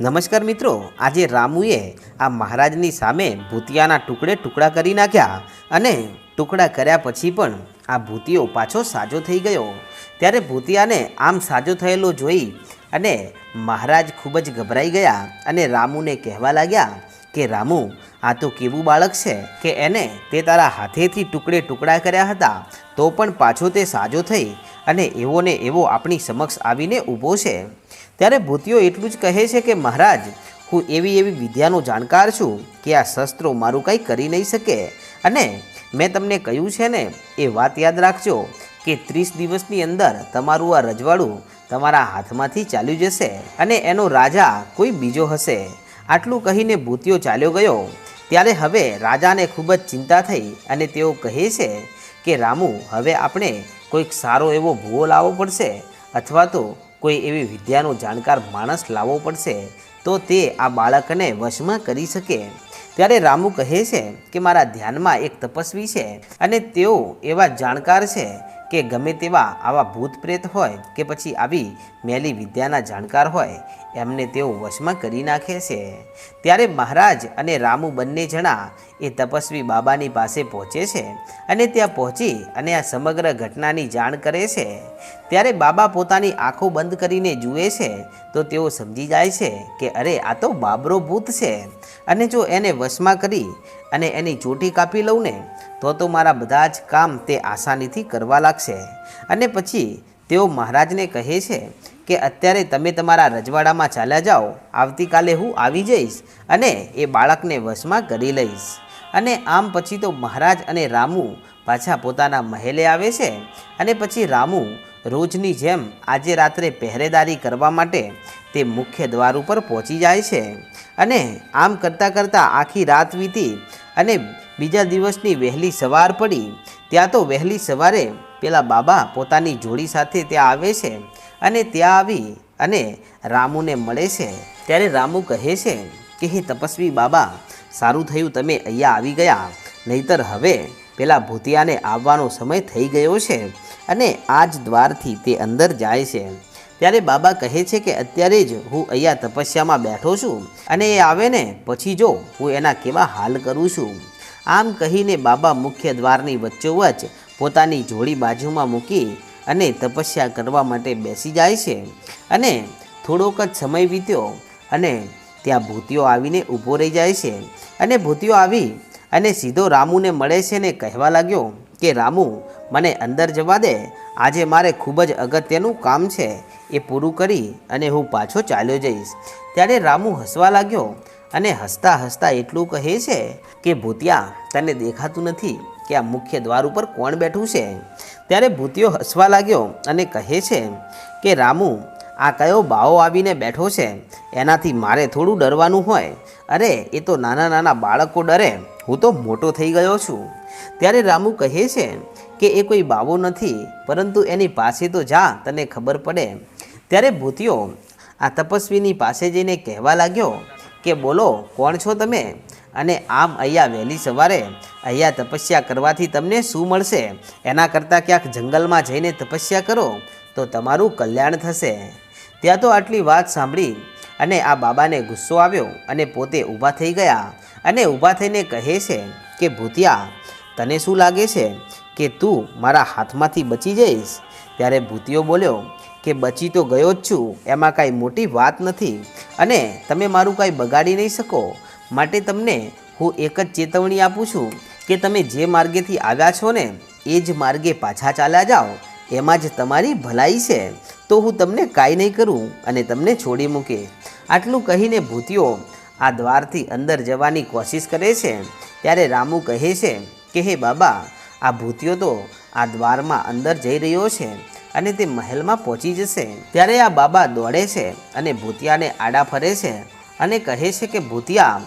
નમસ્કાર મિત્રો, આજે રામુએ આ મહારાજની સામે ભૂતિયાના ટુકડે ટુકડા કરી નાખ્યા અને ટુકડા કર્યા પછી પણ આ ભૂતિયો પાછો સાજો થઈ ગયો. ત્યારે ભૂતિયાને આમ સાજો થયેલો જોઈ અને મહારાજ ખૂબ જ ગભરાઈ ગયા અને રામુને કહેવા લાગ્યા કે, રામુ, આ તો કેવું બાળક છે કે એને તે તારા હાથેથી ટુકડે ટુકડા કર્યા હતા, તો પણ પાછો તે સાજો થઈ અને એવો ને એવો આપણી સમક્ષ આવીને ઊભો છે. ત્યારે ભૂતિયો એટલું જ કહે છે કે, મહારાજ, હું એવી એવી વિદ્યાનો જાણકાર છું કે આ શસ્ત્રો મારું કંઈ કરી નહીં શકે. અને મેં તમને કહ્યું છે ને, એ વાત યાદ રાખજો કે ત્રીસ દિવસની અંદર તમારું આ રજવાડું તમારા હાથમાંથી ચાલ્યું જશે અને એનો રાજા કોઈ બીજો હશે. આટલું કહીને ભૂતિયો ચાલ્યો ગયો. ત્યારે હવે રાજાને ખૂબ જ ચિંતા થઈ અને તેઓ કહે છે કે, રામુ, હવે આપણે કોઈક સારો એવો ભૂવો લાવવો પડશે અથવા તો કોઈ એવી વિદ્યાનો જાણકાર માણસ લાવવો પડશે, તો તે આ બાળકને વશમાં કરી શકે. ત્યારે રામુ કહે છે કે મારા ધ્યાનમાં એક તપસ્વી છે અને તેઓ એવા જાણકાર છે કે ગમે તેવા આવા ભૂત પ્રેત હોય કે પછી આવી મેલી વિદ્યાના જાણકાર હોય, એમને તેઓ વશમાં કરી નાખે છે. ત્યારે મહારાજ અને રામુ બંને જણા એ તપસ્વી બાબાની પાસે પહોંચે છે અને ત્યાં પહોંચી અને આ સમગ્ર ઘટનાની જાણ કરે છે. ત્યારે બાબા પોતાની આંખો બંધ કરીને જુએ છે તો તેઓ સમજી જાય છે કે અરે, આ તો બાબરો ભૂત છે. અને જો એને વશમાં કરી અને એની ચોટી કાપી લઉં ને, તો તો મારા બધા જ કામ તે આસાનીથી કરવા લાગશે. અને પછી તેઓ મહારાજને કહે છે કે અત્યારે તમે તમારા રજવાડામાં ચાલ્યા જાઓ, આવતીકાલે હું આવી જઈશ અને એ બાળકને વશમાં કરી લઈશ. અને આમ પછી તો મહારાજ અને રામુ પાછા પોતાના મહેલે આવે છે અને પછી રામુ રોજની જેમ આજે રાત્રે પહેરેદારી કરવા માટે તે મુખ્ય દ્વાર ઉપર પહોંચી જાય છે અને આમ કરતાં કરતાં આખી રાત વીતી અને બીજા દિવસની વહેલી સવાર પડી. ત્યાં તો વહેલી સવારે પેલા બાબા પોતાની જોડી સાથે ત્યાં આવે છે અને ત્યાં આવી અને રામુને મળે છે. ત્યારે રામુ કહે છે કે, હે તપસ્વી બાબા સારું થયું તમે અહીંયા આવી ગયા. નહીતર હવે પેલા ભૂતિયાને આવવાનો સમય થઈ ગયો છે અને આ જ દ્વારથી તે અંદર જાય છે. ત્યારે બાબા કહે છે કે અત્યારે જ હું અહીંયા તપસ્યામાં બેઠો છું અને એ આવે ને પછી જો હું એના કેવા હાલ કરું છું. આમ કહીને બાબા મુખ્ય દ્વારની વચ્ચોવચ્ચ પોતાની જોડી બાજુમાં મૂકી અને તપસ્યા કરવા માટે બેસી જાય છે. અને થોડોક જ સમય વીત્યો અને ત્યાં ભૂતિયો આવીને ઊભો રહી જાય છે અને ભૂતિયો આવી અને સીધો રામુને મળે છે ને કહેવા લાગ્યો કે, રામુ, મને અંદર જવા દે. આજે મારે ખૂબ જ અગત્યનું કામ છે. એ પૂરું કરી અને હું પાછો ચાલ્યો જઈશ. ત્યારે રામુ હસવા લાગ્યો અને હસતા હસતા એટલું કહે છે કે, ભૂતિયા, તને દેખાતું નથી કે આ મુખ્ય દ્વાર ઉપર કોણ બેઠું છે. ત્યારે ભૂતિયો હસવા લાગ્યો અને કહે છે કે, રામુ આ કયો બાવો આવીને બેઠો છે? એનાથી મારે થોડું ડરવાનું હોય. અરે, એ તો નાના નાના બાળકો ડરે. હું તો મોટો થઈ ગયો છું. ત્યારે રામુ કહે છે કે, એ કોઈ બાવો નથી, પરંતુ એની પાસે તો જા, તને ખબર પડે. ત્યારે ભૂતિયો આ તપસ્વીની પાસે જઈને કહેવા લાગ્યો કે, બોલો, કોણ છો તમે? અને આમ અહીંયા વહેલી સવારે અહીંયા તપસ્યા કરવાથી તમને શું મળશે? એના કરતાં ક્યાંક જંગલમાં જઈને તપસ્યા કરો, તો તમારું કલ્યાણ થશે. ત્યાં તો આટલી વાત સાંભળી અને આ બાબાને ગુસ્સો આવ્યો અને પોતે ઊભા થઈ ગયા અને ઊભા થઈને કહે છે કે, ભૂતિયા, તને શું લાગે છે કે તું મારા હાથમાંથી બચી જઈશ? ત્યારે ભૂતિયો બોલ્યો કે, બચી તો ગયો જ છું, એમાં કાંઈ મોટી વાત નથી અને તમે મારું કાંઈ બગાડી નહીં શકો. માટે તમને હું એક જ ચેતવણી આપું છું કે, તમે જે માર્ગેથી આવ્યા છો ને, એ જ માર્ગે પાછા ચાલ્યા જાઓ. એમાં જ તમારી ભલાઈ છે. તો હું તમને કાંઈ નહીં કરું અને તમને છોડી મૂકે. આટલું કહીને ભૂતિયો આ દ્વારથી અંદર જવાની કોશિશ કરે છે. ત્યારે રામુ કહે છે કે, હે બાબા, આ ભૂતિયો તો આ દ્વારમાં અંદર જઈ રહ્યો છે અને તે મહેલમાં પહોંચી જશે. ત્યારે આ બાબા દોડે છે અને ભૂતિયાને આડા ફરે છે અને કહે છે કે, ભૂતિયા,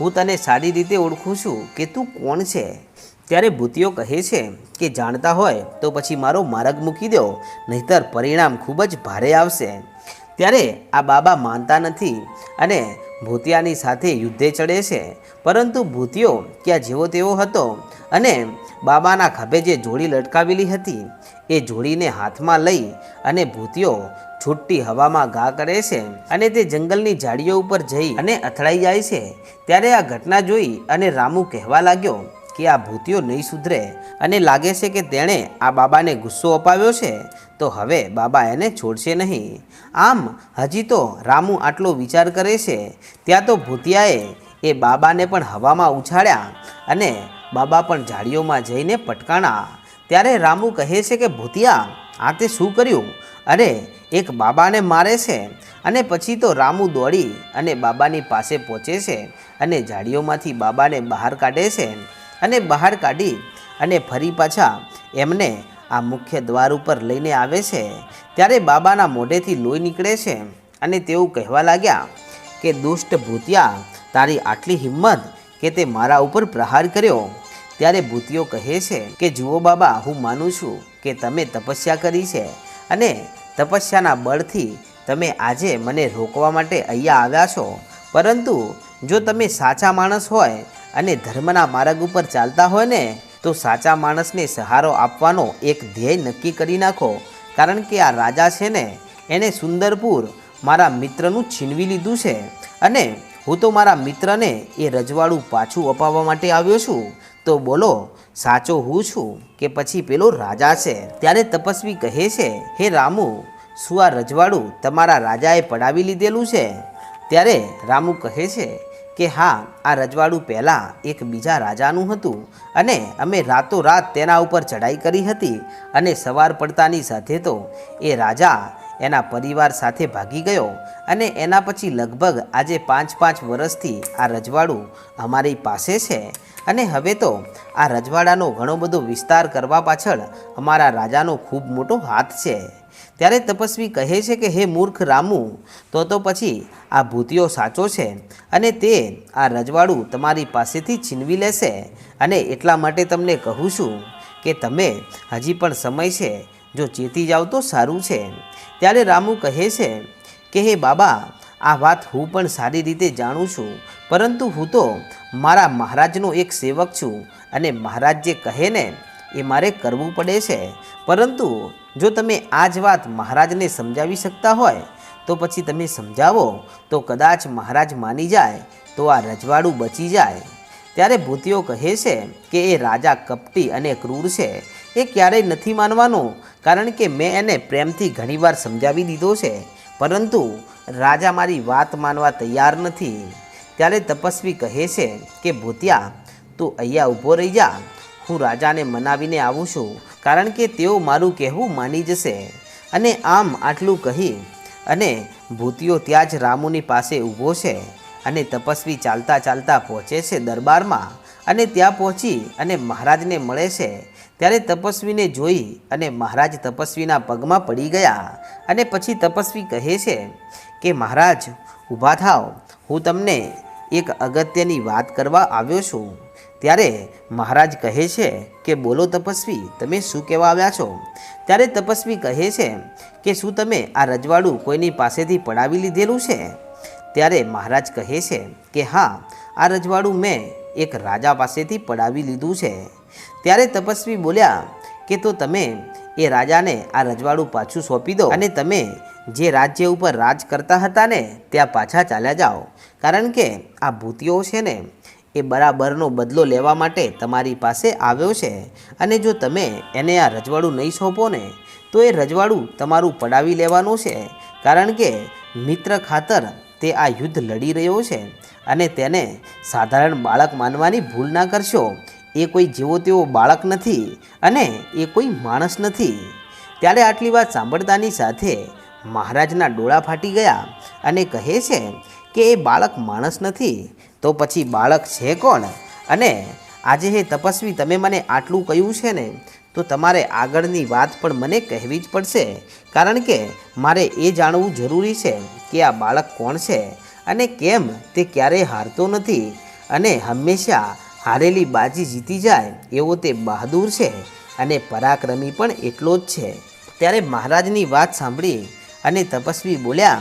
હું તને સારી રીતે ઓળખું છું કે તું કોણ છે? ત્યારે ભૂતિયો કહે છે કે જાણતા હોય તો પછી મારો માર્ગ મૂકી દો, નહીતર પરિણામ ખૂબ જ ભારે આવશે. ત્યારે આ બાબા માનતા નથી અને ભૂતિયાની સાથે યુદ્ધે ચડે છે. પરંતુ ભૂતિયો ક્યાં જેવો તેવો હતો અને બાબાના ખભે જે જોડી લટકાવેલી હતી, એ જોડીને હાથમાં લઈ અને ભૂતિયો છૂટી હવામાં ઘા કરે છે અને તે જંગલની ઝાડીઓ ઉપર જઈ અને અથડાઈ જાય છે. ત્યારે આ ઘટના જોઈ અને રામુ કહેવા લાગ્યો કે આ ભૂતિયો નહીં સુધરે અને લાગે છે કે તેણે આ બાબાને ગુસ્સો અપાવ્યો છે, તો હવે બાબા એને છોડશે નહીં. આમ હજી તો રામુ આટલો વિચાર કરે છે, ત્યાં તો ભૂતિયાએ એ બાબાને પણ હવામાં ઉછાળ્યા અને બાબા પણ ઝાડીઓમાં જઈને પટકાણા. ત્યારે રામુ કહે છે કે, ભૂતિયા, આ તે શું કર્યું? અરે, એક બાબાને મારે છે. અને પછી તો રામુ દોડી અને બાબાની પાસે પહોંચે છે અને ઝાડીઓમાંથી બાબાને બહાર કાઢે છે. અને બહાર કાઢી અને ફરી પાછા એમને આ મુખ્ય દ્વાર ઉપર લઈને આવે છે. ત્યારે બાબાના મોઢેથી લોહી નીકળે છે અને તેઓ કહેવા લાગ્યા કે, દુષ્ટ ભૂતિયા, તારી આટલી હિંમત કે તે મારા ઉપર પ્રહાર કર્યો? ત્યારે ભૂતિઓ કહે છે કે, જુઓ બાબા, હું માનું છું કે તમે તપસ્યા કરી છે અને તપસ્યાના બળથી તમે આજે મને રોકવા માટે અહીંયા આવ્યા છો. પરંતુ જો તમે સાચા માણસ હોય અને ધર્મના માર્ગ ઉપર ચાલતા હોય ને, તો સાચા માણસને સહારો આપવાનો એક ધ્યેય નક્કી કરી નાખો. કારણ કે આ રાજા છે ને, એણે સુંદરપુર મારા મિત્રનું છીનવી લીધું છે. અને હું તો મારા મિત્રને એ રજવાડું પાછું અપાવવા માટે આવ્યો છું. તો બોલો, સાચો હું છું કે પછી પેલો રાજા છે? ત્યારે તપસ્વી કહે છે, હે રામુ, શું આ રજવાડું તમારા રાજાએ પડાવી લીધેલું છે? ત્યારે રામુ કહે છે કે હા, આ રજવાડું પહેલાં એક બીજા રાજાનું હતું અને અમે રાતોરાત તેના ઉપર ચડાઈ કરી હતી અને સવાર પડતાની સાથે તો એ રાજા એના પરિવાર સાથે ભાગી ગયો અને એના પછી લગભગ આજે પાંચ પાંચ વર્ષથી આ રજવાડું અમારી પાસે છે અને હવે તો આ રજવાડાનો ઘણો બધો વિસ્તાર કરવા પાછળ અમારા રાજાનો ખૂબ મોટો હાથ છે. ત્યારે તપસ્વી કહે છે કે, હે મૂર્ખ રામુ, તો તો પછી આ ભૂતિયો સાચો છે અને તે આ રજવાડું તમારી પાસેથી છીનવી લેશે અને એટલા માટે તમને કહું છું કે તમે હજી પણ સમય છે જો ચેતી જાઓ તો સારું છે. ત્યારે રામુ કહે છે કે, હે બાબા, આ વાત હું પણ સારી રીતે જાણું છું, પરંતુ હું તો મારા મહારાજનો એક સેવક છું અને મહારાજ જે કહે ને, એ મારે કરવું પડે છે. પરંતુ જો તમે આ જ વાત મહારાજને સમજાવી શકતા હોય, તો પછી તમે સમજાવો, તો કદાચ મહારાજ માની જાય, તો આ રજવાડું બચી જાય. ત્યારે ભૂતિઓ કહે છે કે એ રાજા કપટી અને ક્રૂર છે. એ ક્યારેય નથી માનવાનો, કારણ કે મેં એને પ્રેમથી ઘણીવાર સમજાવી દીધો છે. પરંતુ રાજા મારી વાત માનવા તૈયાર નથી. ત્યારે તપસ્વી કહે છે કે, ભૂતિયા, તું અહીંયા ઊભો રહી જા. હું રાજાને મનાવીને આવું છું. કારણ કે તેઓ મારું કહેવું માની જશે અને આમ આટલું કહી અને ભૂતિયો ત્યાં જ રામુની પાસે ઊભો છે અને તપસ્વી ચાલતા ચાલતા પહોંચે છે દરબારમાં અને ત્યાં પહોંચી અને મહારાજને મળે છે. ત્યારે તપસ્વીને જોઈ અને મહારાજ તપસ્વીના પગમાં પડી ગયા અને પછી તપસ્વી કહે છે કે, મહારાજ, ઊભા થાવ હું તમને એક અગત્યની વાત કરવા આવ્યો છું. ત્યારે મહારાજ કહે છે કે બોલો તપસ્વી, તમે શું કહેવા આવ્યા છો? ત્યારે તપસ્વી કહે છે કે શું તમે આ રજવાડું કોઈની પાસેથી પડાવી લીધેલું છે? ત્યારે મહારાજ કહે છે કે હા, આ રજવાડું મેં એક રાજા પાસેથી પડાવી લીધું છે. ત્યારે તપસ્વી બોલ્યા કે તો તમે એ રાજાને આ રજવાડું પાછું સોંપી દો અને તમે જે રાજ્ય ઉપર રાજ કરતા હતા ને, ત્યાં પાછા ચાલ્યા જાઓ. કારણ કે આ ભૂતિઓ છે ને એ બરાબરનો બદલો લેવા માટે તમારી પાસે આવ્યો છે. અને જો તમે એને આ રજવાડું નહીં સોંપો ને, તો એ રજવાડું તમારું પડાવી લેવાનું છે. કારણ કે મિત્ર ખાતર તે આ યુદ્ધ લડી રહ્યો છે અને તેને સાધારણ બાળક માનવાની ભૂલ ના કરશો. એ કોઈ જેવો તેવો બાળક નથી અને એ કોઈ માણસ નથી. ત્યારે આટલી વાત સાંભળતાની સાથે મહારાજના ડોળા ફાટી ગયા અને કહે છે કે એ બાળક માણસ નથી, તો પછી બાળક છે કોણ? અને આજે હે તપસ્વી, તમે મને આટલું કહ્યું છે ને, તો તમારે આગળની વાત પણ મને કહેવી જ પડશે. કારણ કે મારે એ જાણવું જરૂરી છે કે આ બાળક કોણ છે અને કેમ તે ક્યારેય હારતો નથી. અને હંમેશા હારેલી બાજી જીતી જાય એવો તે બહાદુર છે અને પરાક્રમી પણ એટલો જ છે. ત્યારે મહારાજની વાત સાંભળી અને તપસ્વી બોલ્યા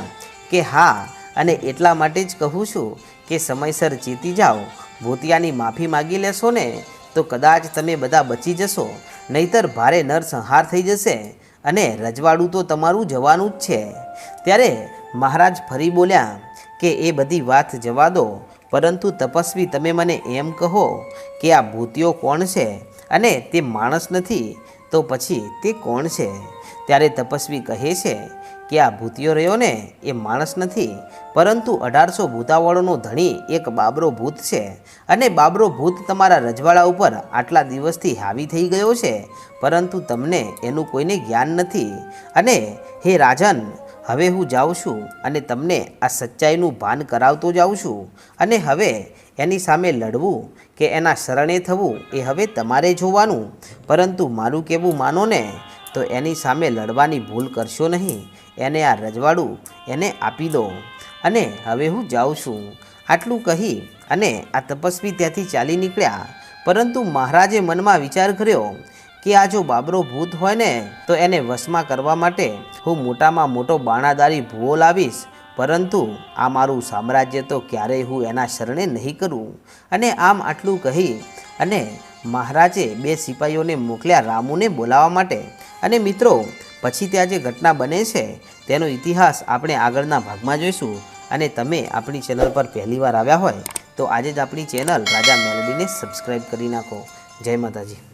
કે હા અને એટલા માટે જ કહું છું કે સમયસર જીતી જાઓ. ભૂતિયાની માફી માગી લેશો ને, તો કદાચ તમે બધા બચી જશો. નહીતર ભારે નરસંહાર થઈ જશે અને રજવાડું તો તમારું જવાનું જ છે. ત્યારે મહારાજ ફરી બોલ્યા, કે એ બધી વાત જવા દો. પરંતુ તપસ્વી તમે મને એમ કહો કે આ ભૂતિયો કોણ છે અને તે માણસ નથી, તો પછી તે કોણ છે? ત્યારે તપસ્વી કહે છે કે આ ભૂતિયો રહ્યો ને એ માણસ નથી. પરંતુ અઢારસો ભૂતાવળોનો ધણી એક બાબરો ભૂત છે અને બાબરો ભૂત તમારા રજવાડા ઉપર આટલા દિવસથી હાવી થઈ ગયો છે. પરંતુ તમને એનું કોઈને જ્ઞાન નથી. અને હે રાજન, હવે હું જાઉં છું અને તમને આ સચ્ચાઈનું ભાન કરાવતો જાઉં છું. અને હવે એની સામે લડવું કે એના શરણે થવું એ હવે તમારે જોવાનું. પરંતુ મારું કહેવું માનો ને તો એની સામે લડવાની ભૂલ કરશો નહીં. એને આ રજવાડું એને આપી દો. અને હવે હું જાઉં છું. આટલું કહી અને આ તપસ્વી ત્યાંથી ચાલી નીકળ્યા. પરંતુ મહારાજે મનમાં વિચાર કર્યો કે આ જો બાબરો ભૂત હોય ને, તો એને વશમાં કરવા માટે હું મોટામાં મોટો બાણાદારી ભૂવો લાવીશ. પરંતુ આ મારું સામ્રાજ્ય તો ક્યારેય હું એના શરણે નહીં કરું. અને આમ આટલું કહી અને મહારાજે બે સિપાહીઓને મોકલ્યા રામુને બોલાવવા માટે. અને મિત્રો, પછી ત્યાં જે ઘટના બને છે, તેનો ઇતિહાસ આપણે આગળના ભાગમાં જોઈશું. અને તમે આપણી ચેનલ પર પહેલીવાર આવ્યા હોય, તો આજે જ આપણી ચેનલ રાજા મેલડીને સબસ્ક્રાઈબ કરી નાખો. જય માતાજી.